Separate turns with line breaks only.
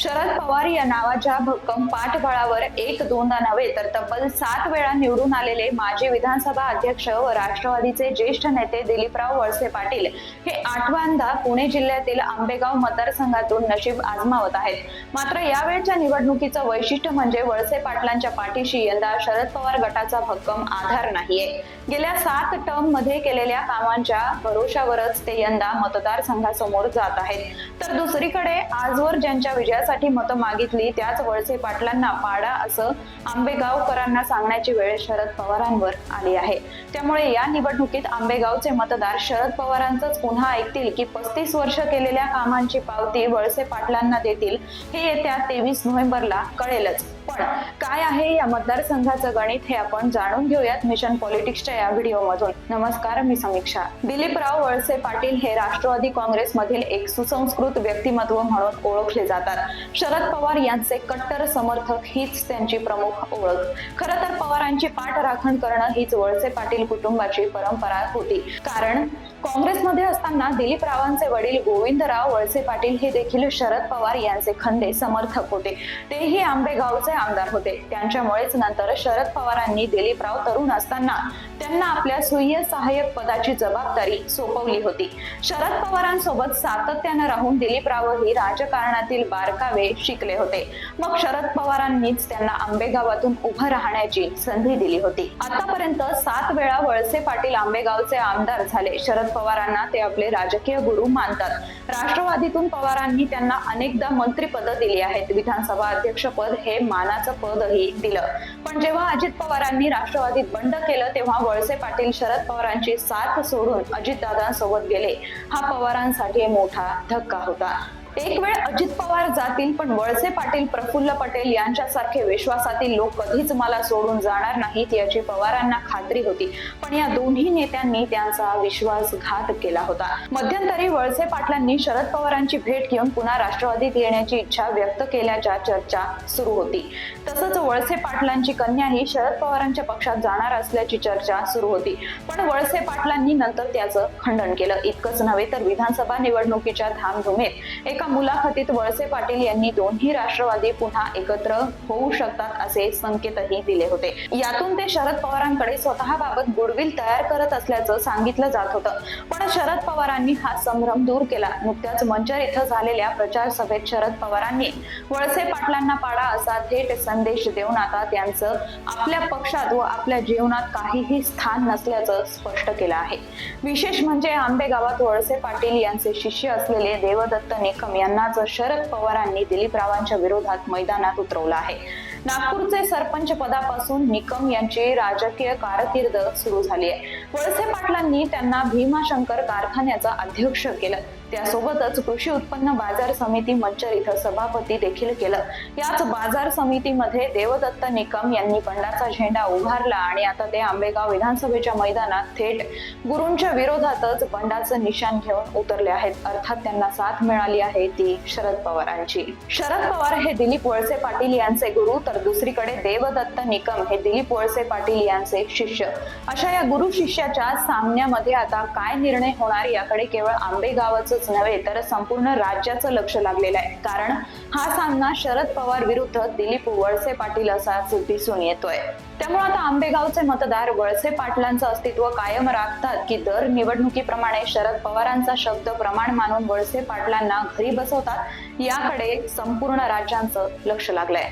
शरद पवार या नावाच्या भक्कम पाठबळावर एक दोनदा नव्हे तर तब्बल सात वेळा निवडून आलेले माजी विधानसभा अध्यक्ष व राष्ट्रवादीचे ज्येष्ठ नेते दिलीपराव वळसे पाटील हे आठव्यांदा पुणे जिल्ह्यातील आंबेगाव मतदारसंघातून नशीब आजमावत आहेत. मात्र यावेळच्या निवडणुकीचं वैशिष्ट्य म्हणजे वळसे पाटलांच्या पाठीशी यंदा शरद पवार गटाचा भक्कम आधार नाहीये. गेल्या सात टर्ममध्ये केलेल्या कामांच्या भरोशावरच ते यंदा मतदारसंघासमोर जात आहेत. तर दुसरीकडे आजवर ज्यांच्या विजयाचा कशासाठी मतं मागितली. त्याच वळसे पाटलांना पाडा असं आंबेगावकरांना सांगण्याची वेळ शरद पवारांवर आली आहे. त्यामुळे या निवडणुकीत आंबेगावचे मतदार शरद पवारांचंच पुन्हा ऐकतील की पस्तीस वर्ष केलेल्या कामांची पावती वळसे पाटलांना देतील. हे येत्या तेवीस नोव्हेंबरला कळेलच. पण काय आहे या मतदारसंघाचं गणित हे आपण जाणून घेऊयात मिशन पॉलिटिक्सच्या या व्हिडिओमधून. नमस्कार मी समीक्षा. दिलीपराव वळसे पाटील हे राष्ट्रवादी काँग्रेसमधील एक सुसंस्कृत व्यक्तिमत्व म्हणून ओळखले जातात. शरद पवार यांचे कट्टर समर्थक हीच त्यांची प्रमुख ओळख. खरं तर पवारांची पाठ राखण करणं हीच वळसे पाटील कुटुंबाची परंपरा होती. कारण काँग्रेसमध्ये असताना दिलीप रावांचे वडील गोविंदराव वळसे पाटील हे देखील शरद पवार यांचे खंदे समर्थक होते. तेही आंबेगावचे आमदार होते. त्यांच्यामुळेच नंतर शरद पवारांनी दिलीपराव तरुण असताना त्यांना आपल्या सुय्य सहाय्यक पदाची जबाबदारी सोपवली होती. शरद पवारांसोबत सातत्यानं राहून दिलीपरावही राजकारणातील बारकावे शिकले होते. मग शरद पवारांनीच त्यांना आंबेगावातून उभं राहण्याची संधी दिली होती. आतापर्यंत सात वेळा वळसे पाटील आंबेगावचे आमदार झाले. शरद पवारांना ते आपले राजकीय गुरु मानतात. राष्ट्रवादीतून पवारांनी त्यांना अनेकदा मंत्रीपद दिली आहेत. विधानसभा अध्यक्षपद हे मानाचं पदही दिलं. पण जेव्हा अजित पवारांनी राष्ट्रवादीत बंड केलं तेव्हा वळसे पाटील शरद पवारांची साथ सोडून अजितदादांसोबत गेले. हा पवारांसाठी मोठा धक्का होता. एक वेळ अजित पवार जातील पण वळसे पाटील प्रफुल्ल पटेल यांच्यासारखे विश्वासातील लोक कधीच मला सोडून जाणार नाहीत याची पवारांना खात्री होती. पण या दोन्ही नेत्यांनी त्यांचा विश्वासघात केला होता. मध्यंतरी वळसे पाटलांनी शरद पवारांची भेट घेऊन पुन्हा राष्ट्रवादीत येण्याची इच्छा व्यक्त केल्याच्या चर्चा सुरू होती. तसंच वळसे पाटलांची कन्या ही शरद पवारांच्या पक्षात जाणार असल्याची चर्चा सुरू होती. पण वळसे पाटलांनी नंतर त्याचं खंडन केलं. इतकंच नव्हे तर विधानसभा निवडणुकीच्या धामधुमीत एक एका मुलाखतीत वळसे पाटील यांनी दोन्ही राष्ट्रवादी पुन्हा एकत्र होऊ शकतात असे संकेतही दिले होते. यातून ते शरद पवारांकडे स्वतःबाबत गुडविल तयार करत असल्याचं सांगितलं जात होतं. पण शरद पवारांनी हा संभ्रम दूर केला. नुकत्याच मंचर इथं झालेल्या प्रचार सभेत शरद पवारांनी वळसे पाटलांना पाडा असा थेट संदेश देऊन आता त्यांचं आपल्या पक्षात व आपल्या जीवनात काहीही स्थान नसल्याचं स्पष्ट केलं आहे. विशेष म्हणजे आंबेगावात वळसे पाटील यांचे शिष्य असलेले देवदत्त निकम यांनाच शरद पवारांनी दिलीपरावांच्या विरोधात मैदानात उतरवलं आहे. नागपूरचे सरपंच पदापासून निकम यांची राजकीय कारकीर्द सुरू झाली आहे. वळसे पाटलांनी त्यांना भीमाशंकर कारखान्याचा अध्यक्ष केलं. त्यासोबतच कृषी उत्पन्न बाजार समिती मंचर इथं सभापती देखील केलं. याच बाजार समितीमध्ये देवदत्त निकम यांनी बंडाचा झेंडा उभारला आणि आता ते आंबेगाव विधानसभेच्या मैदानात थेट गुरूंच्या विरोधातच बंडाचं निशाण घेऊन उतरले आहेत. अर्थात त्यांना साथ मिळाली आहे ती शरद पवारांची. शरद पवार हे दिलीप वळसे पाटील यांचे गुरु तर दुसरीकडे देवदत्त निकम हे दिलीप वळसे पाटील यांचे शिष्य. अशा या गुरु शिष्याच्या सामन्यामध्ये आता काय निर्णय होणार याकडे केवळ आंबेगावच नव्हे तर संपूर्ण राज्याचं लक्ष लागलेलं आहे. कारण हा सामना शरद पवार विरुद्ध दिलीप वळसे पाटील असाच दिसून येतोय. त्यामुळे आता आंबेगावचे मतदार वळसे पाटलांचं अस्तित्व कायम राखतात की दर निवडणुकीप्रमाणे शरद पवारांचा शब्द प्रमाण मानून वळसे पाटलांना घरी बसवतात याकडे संपूर्ण राज्यांचं लक्ष लागलंय.